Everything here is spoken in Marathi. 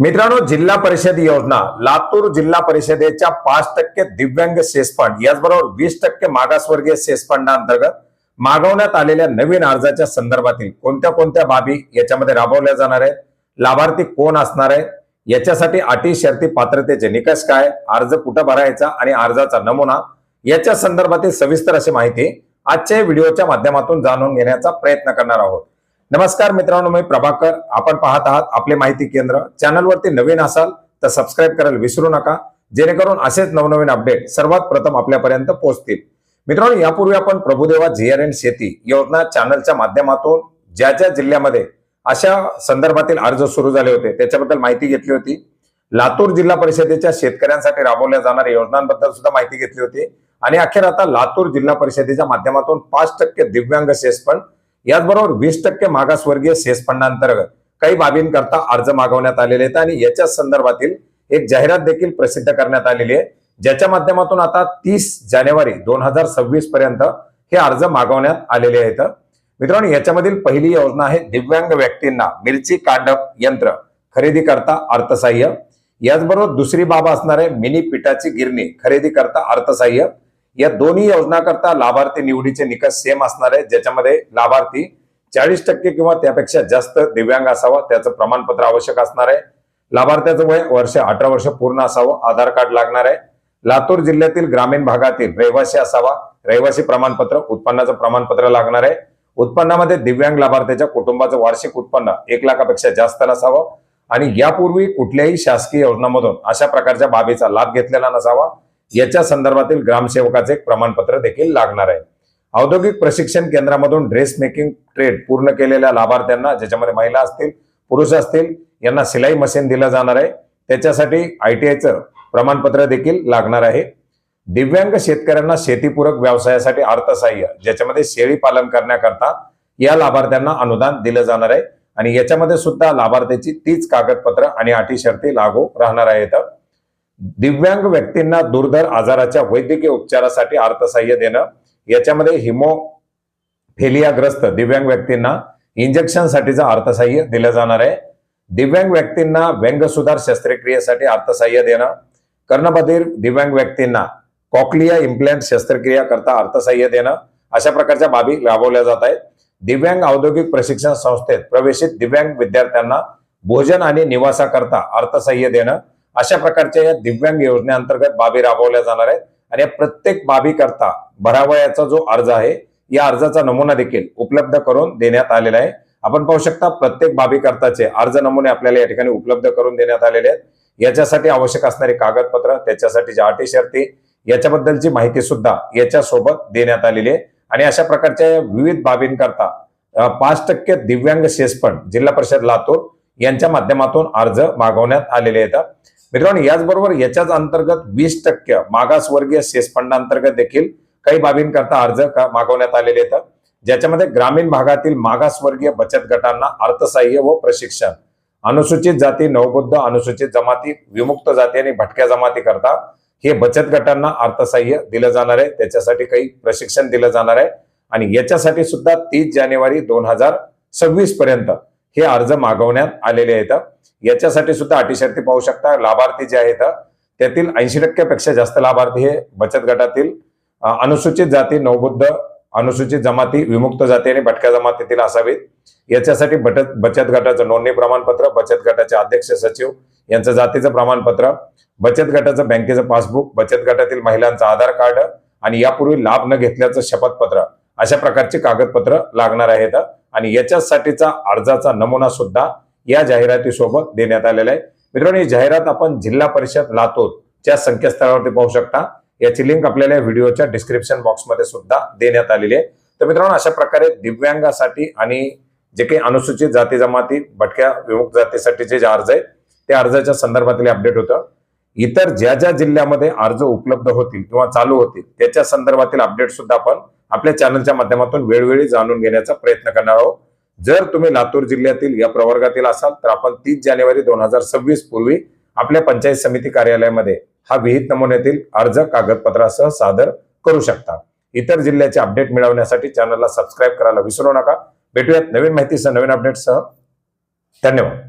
मित्रांनो जिल्हा परिषद योजना लातूर जिल्हा परिषदेच्या पाच टक्के दिव्यांग सेस फंड याचबरोबर वीस टक्के मागासवर्गीय सेसफंडाअंतर्गत मागवण्यात आलेल्या नवीन अर्जाच्या संदर्भातील कोणत्या कोणत्या बाबी याच्यामध्ये राबवल्या जाणार आहेत लाभार्थी कोण असणार आहे याच्यासाठी अटी शर्ती पात्रतेचे निकष काय अर्ज कुठं भरायचा आणि अर्जाचा नमुना याच्या संदर्भातील सविस्तर अशी माहिती आजच्या व्हिडिओच्या माध्यमातून जाणून घेण्याचा प्रयत्न करणार आहोत. नमस्कार मित्रांनो मी प्रभाकर. आपण पाहत आहात आपले माहिती केंद्र. चॅनलवरती नवीन असाल तर सबस्क्राईब करायला विसरू नका. जेणेकरून असेच नवनवीन अपडेट सर्वात प्रथम आपल्यापर्यंत पोहोचतील. मित्रांनो यापूर्वी आपण प्रभुदेवा जीआर एन शेती योजना चॅनलच्या माध्यमातून ज्या ज्या जिल्ह्यामध्ये अशा संदर्भातील अर्ज सुरू झाले होते त्याच्याबद्दल माहिती घेतली होती. लातूर जिल्हा परिषदेच्या शेतकऱ्यांसाठी राबवल्या जाणाऱ्या योजनांबद्दल सुद्धा माहिती घेतली होती. आणि अखेर आता लातूर जिल्हा परिषदेच्या माध्यमातून पाच टक्के दिव्यांग सेस फंड याचबरोबर वीस टक्के मागासवर्गीय सेस फंडांतर्गत काही बाबींकरता अर्ज मागवण्यात आलेले आहेत आणि याच्या संदर्भातील एक जाहिरात देखील प्रसिद्ध करण्यात आलेली आहे. ज्याच्या माध्यमातून आता तीस जानेवारी दोन हजार सव्वीस पर्यंत हे अर्ज मागवण्यात आलेले आहेत. मित्रांनो याच्यामधील पहिली योजना आहे दिव्यांग व्यक्तींना मिरची कांडप यंत्र खरेदी करता अर्थसहाय्य. याचबरोबर दुसरी बाब असणार आहे मिनी पिठाची गिरणी खरेदी करता अर्थसहाय्य. या दोन्ही योजनाकरता लाभार्थी निवडीचे निकष सेम असणार आहे. ज्याच्यामध्ये लाभार्थी चाळीस टक्के किंवा त्यापेक्षा जास्त दिव्यांग असावा त्याचं प्रमाणपत्र आवश्यक असणार आहे. लाभार्थ्याचं वय वर्ष अठरा वर्ष पूर्ण असावं आधार कार्ड लागणार आहे. लातूर जिल्ह्यातील ग्रामीण भागातील रहिवासी असावा रहिवासी प्रमाणपत्र उत्पन्नाचं प्रमाणपत्र लागणार आहे. उत्पन्नामध्ये दिव्यांग लाभार्थ्याच्या कुटुंबाचं वार्षिक उत्पन्न एक लाखापेक्षा जास्त नसावं. आणि यापूर्वी कुठल्याही शासकीय योजनांमधून अशा प्रकारच्या बाबीचा लाभ घेतलेला नसावा. याच्या संदर्भातील ग्रामसेवकाचे एक प्रमाणपत्र देखील लागणार आहे. औद्योगिक प्रशिक्षण केंद्रामधून ड्रेस मेकिंग ट्रेड पूर्ण केलेल्या लाभार्थ्यांना ज्याच्यामध्ये महिला असतील पुरुष असतील यांना सिलाई मशीन दिलं जाणार आहे. त्याच्यासाठी आयटीआयचं प्रमाणपत्र देखील लागणार आहे. दिव्यांग शेतकऱ्यांना शेतीपूरक व्यवसायासाठी अर्थसहाय्य ज्याच्यामध्ये शेळी पालन करण्याकरता या लाभार्थ्यांना अनुदान दिलं जाणार आहे. आणि याच्यामध्ये सुद्धा लाभार्थ्याची तीच कागदपत्र आणि अटी शर्ती लागू राहणार आहेत. दिव्यांग व्यक्तींना दुर्धर आजाराच्या वैद्यकीय उपचारासाठी अर्थसहाय्य देणं याच्यामध्ये हिमोफेलियाग्रस्त दिव्यांग व्यक्तींना इंजेक्शनसाठीचं अर्थसहाय्य दिलं जाणार आहे. दिव्यांग व्यक्तींना व्यंगसुधार शस्त्रक्रियेसाठी अर्थसहाय्य देणं कर्णबधीर दिव्यांग व्यक्तींना कॉक्लिया इम्प्लॅन्ट शस्त्रक्रिया करता अर्थसहाय्य देणं अशा प्रकारच्या बाबी राबवल्या जात आहेत. दिव्यांग औद्योगिक प्रशिक्षण संस्थेत प्रवेशित दिव्यांग विद्यार्थ्यांना भोजन आणि निवासाकरता अर्थसहाय्य देणं अशा प्रकारच्या या दिव्यांग योजनेअंतर्गत बाबी राबवल्या जाणार आहेत. आणि या प्रत्येक बाबीकरता भरावयाचा जो अर्ज आहे या अर्जाचा नमुना देखील उपलब्ध करून देण्यात आलेला आहे. आपण पाहू शकता प्रत्येक बाबीकरताचे अर्ज नमुने आपल्याला या ठिकाणी उपलब्ध करून देण्यात आलेले आहेत. याच्यासाठी आवश्यक असणारी कागदपत्र त्याच्यासाठीच्या अटी शर्ती याच्याबद्दलची माहिती सुद्धा याच्या सोबत देण्यात आलेली आहे. आणि अशा प्रकारच्या विविध बाबींकरता पाच टक्के दिव्यांग शेसपण जिल्हा परिषद लातूर यांच्या माध्यमातून अर्ज मागवण्यात आलेले आहेत. मित्रांनो याचबरोबर याच्याच अंतर्गत वीस टक्के मागासवर्गीय सेस फंडांतर्गत देखील काही बाबींकरता अर्ज मागवण्यात आलेले आहेत. ज्याच्यामध्ये ग्रामीण भागातील मागासवर्गीय बचत गटांना अर्थसहाय्य व प्रशिक्षण अनुसूचित जाती नवबुद्ध अनुसूचित जमाती विमुक्त जाती आणि भटक्या जमाती करता हे बचत गटांना अर्थसहाय्य दिलं जाणार आहे. त्याच्यासाठी काही प्रशिक्षण दिलं जाणार आहे. आणि याच्यासाठी सुद्धा तीस जानेवारी दोन हजार सव्वीस पर्यंत हे अर्ज मागवण्यात आलेले आहेत. याच्यासाठी सुद्धा अटी शर्ती पाहू शकता. लाभार्थी जे आहेत त्यातील ऐंशी टक्क्यापेक्षा जास्त लाभार्थी हे बचत गटातील अनुसूचित जाती नवबुद्ध अनुसूचित जमाती विमुक्त जाती आणि भटक्या जमातीतील असावेत. याच्यासाठी बचत बचत गटाचं नोंदणी प्रमाणपत्र बचत गटाचे अध्यक्ष सचिव यांचं जातीचं प्रमाणपत्र बचत गटाचं बँकेचं पासबुक बचत गटातील महिलांचं आधार कार्ड आणि यापूर्वी लाभ न घेतल्याचं शपथपत्र अशा प्रकारची कागदपत्र लागणार आहेत. आणि याच्यासाठीचा अर्जाचा नमुना सुद्धा या जाहिरातीसोबत देण्यात आलेला आहे. मित्रांनो ही जाहिरात आपण जिल्हा परिषद लातूरच्या संकेतस्थळावरती पाहू शकता. याची लिंक आपल्याला व्हिडिओच्या डिस्क्रिप्शन बॉक्समध्ये सुद्धा देण्यात आलेली आहे. तर मित्रांनो अशा प्रकारे दिव्यांगासाठी आणि जे काही अनुसूचित जाती जमाती भटक्या विमुक्त जातीसाठीचे जे अर्ज आहेत त्या अर्जाच्या संदर्भातील अपडेट होतं. इतर ज्या ज्या जिल्ह्यामध्ये अर्ज उपलब्ध होतील किंवा चालू होतील त्याच्या संदर्भातील अपडेट सुद्धा आपण आपल्या चॅनलच्या माध्यमातून वेळोवेळी जाणून घेण्याचा प्रयत्न करणार आहोत. जर तुम्ही लातूर जिल्ह्यातील या प्रवर्गातील असाल तर आपण तीस जानेवारी दोन हजार सव्वीस पूर्वी आपल्या पंचायत समिती कार्यालयामध्ये हा विहित नमुन्यातील अर्ज कागदपत्रासह सादर करू शकता. इतर जिल्ह्याचे अपडेट मिळवण्यासाठी चॅनलला सबस्क्राईब करायला विसरू नका. भेटूयात नवीन माहितीसह नवीन अपडेटसह धन्यवाद.